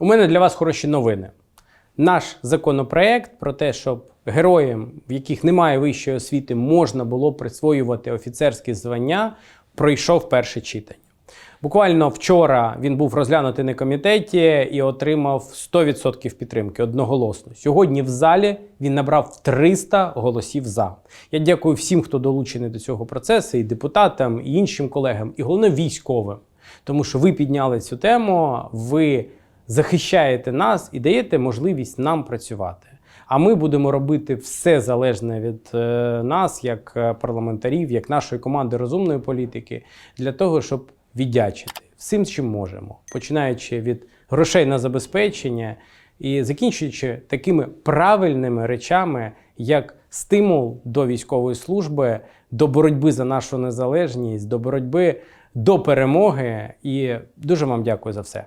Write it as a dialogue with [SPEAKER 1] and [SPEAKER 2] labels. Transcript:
[SPEAKER 1] У мене для вас хороші новини. Наш законопроект про те, щоб героям, в яких немає вищої освіти, можна було присвоювати офіцерські звання, пройшов перше читання. Буквально вчора він був розглянутий на комітеті і отримав 100% підтримки одноголосно. Сьогодні в залі він набрав 300 голосів за. Я дякую всім, хто долучений до цього процесу, і депутатам, і іншим колегам, і головне військовим. Тому що ви підняли цю тему, ви захищаєте нас і даєте можливість нам працювати. А ми будемо робити все залежне від е, нас, як е, парламентарів, як нашої команди розумної політики, для того, щоб віддячити всім, чим можемо, починаючи від грошей на забезпечення і закінчуючи такими правильними речами, як стимул до військової служби, до боротьби за нашу незалежність, до боротьби до перемоги. І дуже вам дякую за все.